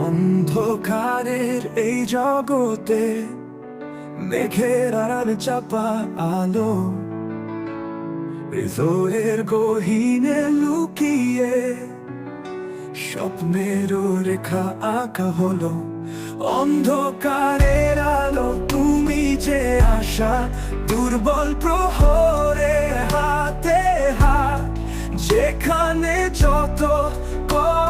অন্ধকারের এই জগতে মেঘের আড়াল চাপা আলো, হৃদয়ের গহীনে লুকিয়ে স্বপ্নেরও রেখা আঁকা হলো। অন্ধকারের আলো, তুমি যে আশা, দুর্বল প্রহরে হাতে হাত, যেখানে যত কষ্ট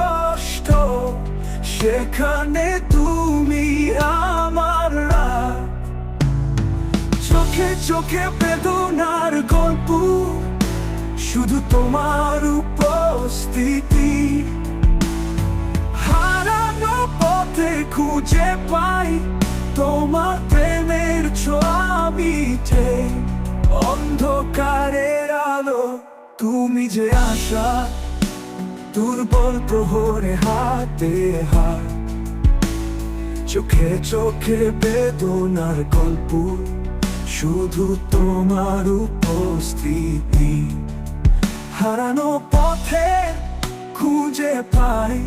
সেখানে তুমি আমার চোখে চোখে বেদনার গল্প, শুধু তোমার উপস্থিতি। হারানো পথে খুঁজে পাই তোমার প্রেমের ছোঁয়াবিতে অন্ধকারের আলো, তুমি যে আশা দুর্বল প্রহরে হাতে হাত, চোখে চোখে বেদনার গল্প, শুধু তোমার উপস্থিতি। হারানো পথে খুঁজে পাই,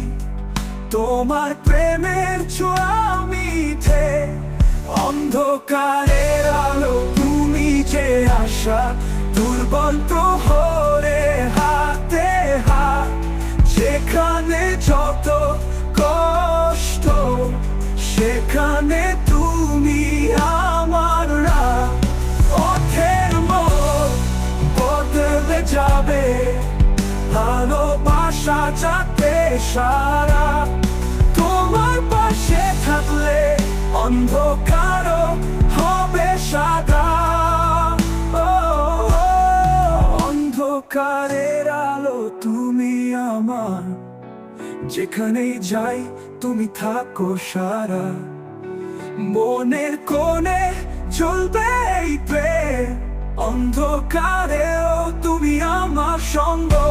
তোমার প্রেমের ছোঁয়া মিঠে। অন্ধকারের আলো, তুমি যে আশা, দুর্বল প্রহরে যাতে সারা। তোমার পাশে থাকলে অন্ধকারও হবে সাদা। অন্ধকারের আলো, তুমি আমার। যেখানেই যাই, তুমি থাকো সারা। মনের কোণে চলবে এই অন্ধকারেও তুমি আমার সঙ্গ।